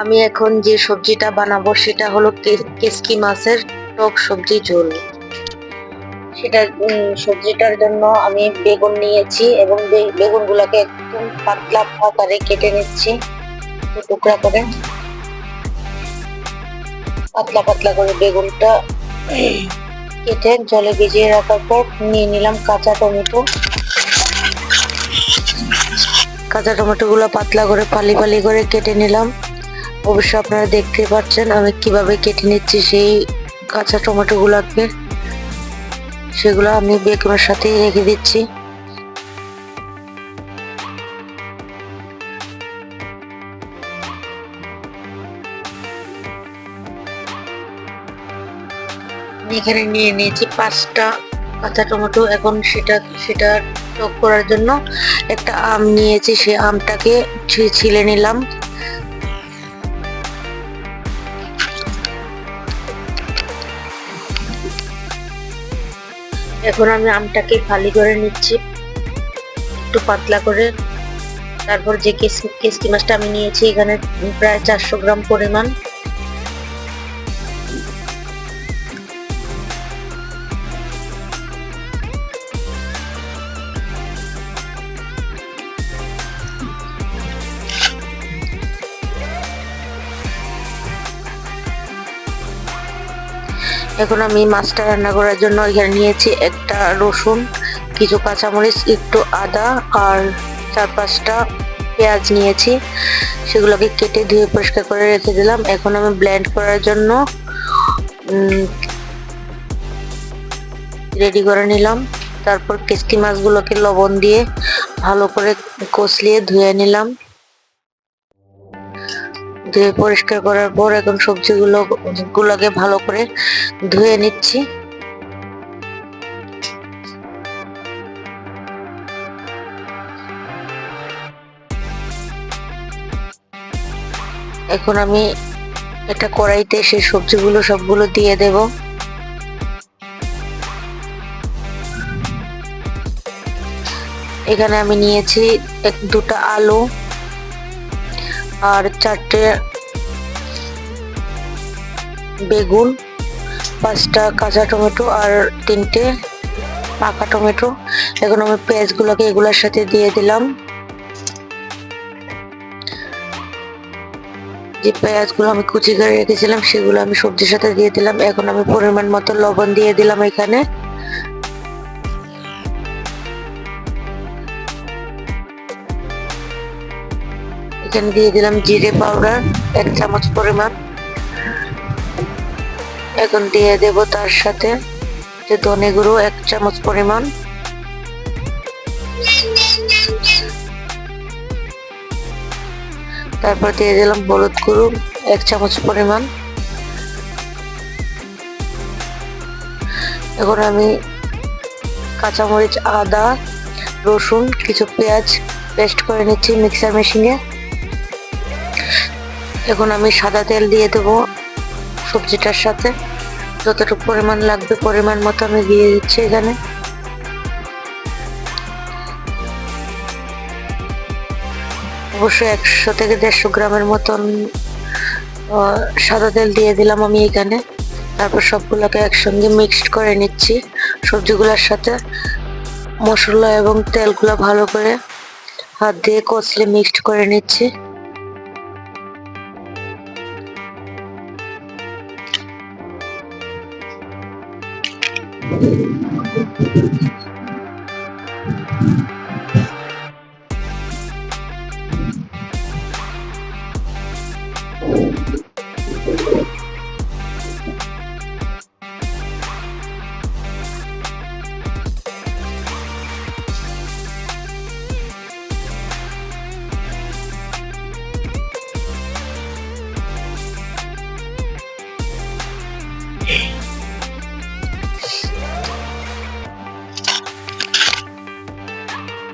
আমি এখন যে সবজিটা বানাবো সেটা হলো কেসকি মাছের টক সবজি ঝোল। সেটা সবজিটার জন্য আমি বেগুন নিয়েছি এবং বে- বেগুনগুলোকে একদম পাতলা আকারে কেটে নিচ্ছি টুকরা করে। পাতলা পাতলা করে বেগুনটা কেটে জলে ভিজিয়ে রাখার পর নিয়ে নিলাম কাঁচা টমেটো। কাঁচা টমেটো গুলো পাতলা করে ফালি ফালি করে কেটে নিলাম। অবশ্য আপনারা দেখতে পাচ্ছেন আমি কীভাবে কেটে নিচ্ছি সেই কাঁচা টমেটো গুলাকে সেগুলো আমি বেগুনের সাথেই রেখে দিচ্ছি। এখানে নিয়ে নিয়েছি পাঁচটা কাঁচা টমেটো। এখন সেটা সেটা টক করার জন্য একটা আম নিয়েছি। সেই আমটাকে ছিলে নিলাম। এখন আমি আমটাকে ফালি করে নিচ্ছি। একটু পাতলা করে। তারপর যে কেস- কেসকি মাছটা আমি নিয়েছি, এখানে প্রায় চারশো গ্রাম পরিমাণ। এখন আমি মাছটা রান্না করার জন্য এখানে নিয়েছি একটা রসুন, কিছু কাঁচামরিচ, একটু আদা আর চার পাঁচটা পেঁয়াজ নিয়েছি। সেগুলোকে কেটে ধুয়ে পরিষ্কার করে রেখে দিলাম। এখন আমি ব্লেন্ড করার জন্য রেডি করে নিলাম। তারপর কেসকি মাছগুলোকে লবণ দিয়ে ভালো করে কষলিয়ে ধুয়ে নিলাম। ধুয়ে পরিষ্কার করার পর এখন সবজিগুলো, গুলোকে ভালো করে ধুয়ে নিচ্ছি। এখন আমি একটা কড়াইতে সেই সবজিগুলো সবগুলো দিয়ে দেব। এখানে আমি নিয়েছি এক, দুটো আলু আর চারটে বেগুন, পাঁচটা কাঁচা টমেটো আর তিনটে পাকা টমেটো। এখন আমি পেঁয়াজগুলোকে এগুলোর সাথে দিয়ে দিলাম। যে পেঁয়াজগুলো আমি কুচি করে রেখেছিলাম, সেগুলো আমি সবজির সাথে দিয়ে দিলাম। এখন আমি পরিমাণ মতো লবণ দিয়ে দিলাম এখানে। এখানে দিয়ে দিলাম, জিরে পাউডার এক চামচ পরিমাণ। এখন দিয়ে দেব তার সাথে যে ধনে গুঁড়ো, এক চামচ পরিমাণ। তারপর দিয়ে দিলাম হলুদ গুঁড়ো, এক চামচ পরিমাণ। এখন আমি কাঁচামরিচ, আদা, রসুন, কিছু পেঁয়াজ পেস্ট করে নিচ্ছি মিক্সার মেশিনে এখন আমি সাদা তেল দিয়ে দেবো সবজিটার সাথে। যতটুকু পরিমাণ লাগবে, পরিমাণ মতো আমি দিয়ে দিচ্ছি এখানে। অবশ্যই একশো থেকে দেড়শো গ্রামের মতন সাদা তেল দিয়ে দিলাম আমি এখানে। তারপর সবগুলোকে একসঙ্গে মিক্সড করে নিচ্ছি সবজিগুলোর সাথে। মশলা এবং তেলগুলো ভালো করে হাত দিয়ে কষলে মিক্সড করে নিচ্ছি। Thank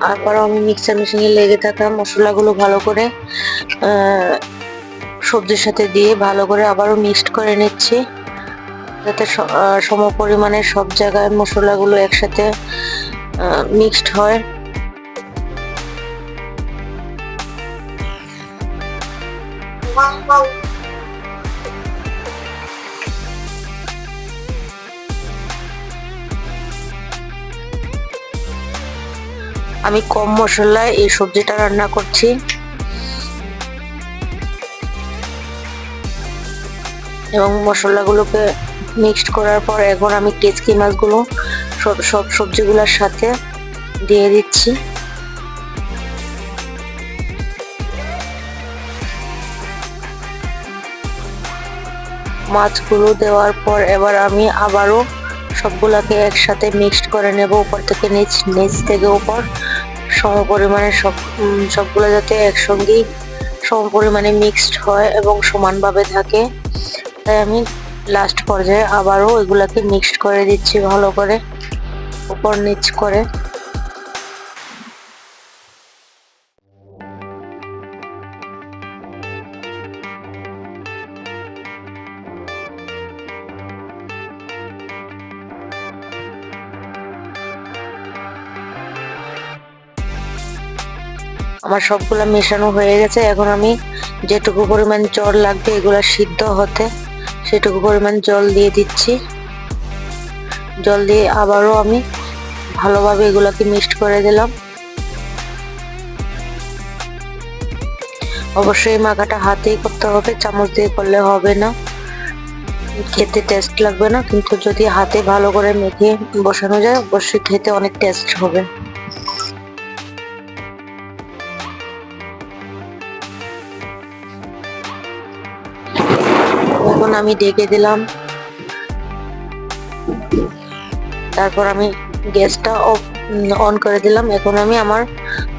তারপরও আমি মিক্সার মেশিনে লেগে থাকা মশলাগুলো ভালো করে সবজির সাথে দিয়ে ভালো করে আবারও মিক্সড করে নিচ্ছি। যাতে সম পরিমাণে সব জায়গায় মশলাগুলো একসাথে মিক্সড হয়। আমি কম মশলায় এই সবজিটা রান্না করছি। এবং মশলাগুলোকে মিক্সড করার পর এখন আমি টেচকি মাছগুলো সব সব সবজিগুলোর সাথে দিয়ে দিচ্ছি। মাছগুলো দেওয়ার পর এবার আমি আবারও সবগুলাকে একসাথে মিক্সড করে নেব উপর থেকে নিচ নিচ থেকে উপর। সম পরিমাণে সব সবগুলো যাতে একসঙ্গেই সমপরিমাণে মিক্সড হয় এবং সমানভাবে থাকে। তাই আমি লাস্ট পর্যায়ে আবারও এগুলাকে মিক্সড করে দিচ্ছি ভালো করে, উপর নিচ করে। আমার সবগুলো মেশানো হয়ে গেছে। এখন আমি যেটুকু পরিমাণ জল লাগবে এগুলো সিদ্ধ হতে সেটুকু পরিমাণ জল দিয়ে দিচ্ছি। জল দিয়ে আবারও আমি ভালোভাবে এগুলোকে মিক্সড করে দিলাম। অবশ্যই মাখাটা হাতেই করতে হবে, চামচ দিয়ে করলে হবে না। খেতে টেস্ট লাগবে না, কিন্তু যদি হাতে ভালো করে মেখে বসানো যায়, অবশ্যই খেতে অনেক টেস্ট হবে। এখন আমি ডেকে দিলাম। তারপর আমি গ্যাসটা অন করে দিলাম। এখন আমি আমার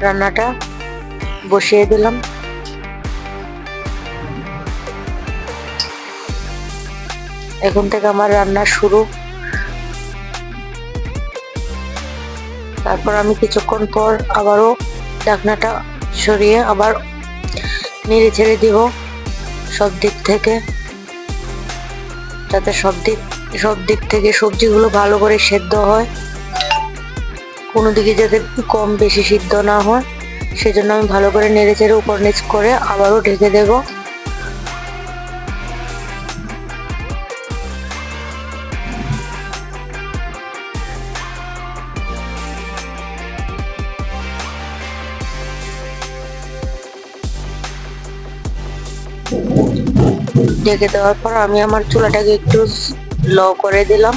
রান্নাটা বসিয়ে দিলাম। এখন থেকে আমার রান্না শুরু। তারপর আমি কিছুক্ষণ পর আবারও ঢাকনাটা সরিয়ে আবার নেড়ে ছেড়ে দিব সব দিক থেকে। যাতে সব দিক সব দিক থেকে সবজিগুলো ভালো করে সেদ্ধ হয়। কোনো দিকে যাতে কম বেশি সিদ্ধ না হয়, সেজন্য আমি ভালো করে নেড়ে চেড়ে উপর নিচ করে আবারও ঢেকে দেব। ঢেকে দেওয়ার পর আমি আমার চুলাটাকে একটু লো করে দিলাম।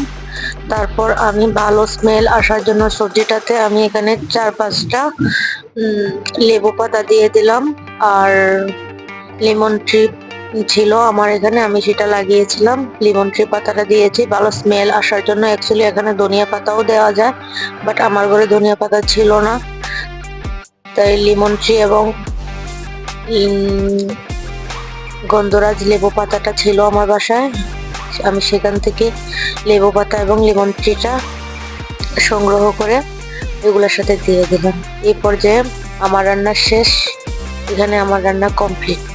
তারপর আমি ভালো স্মেল আসার জন্য সবজিটাতে আমি এখানে চার পাঁচটা লেবু পাতা দিয়ে দিলাম। আর লেমন ট্রি ছিল আমার এখানে, আমি সেটা লাগিয়েছিলাম। লেমন ট্রি পাতাটা দিয়েছি, ভালো স্মেল আসার জন্য। অ্যাকচুয়ালি এখানে ধনিয়া পাতাও দেওয়া যায় বাট আমার ঘরে ধনিয়া পাতা ছিল না। তাই লেমন ট্রি এবং গন্ধরাজ লেবু পাতাটা ছিল আমার বাসায়। আমি সেখান থেকে লেবু পাতা এবং লেমন ট্রিটা সংগ্রহ করে এগুলোর সাথে দিয়ে দিলাম। এই পর্যায়ে আমার রান্না শেষ। এখানে আমার রান্না কমপ্লিট।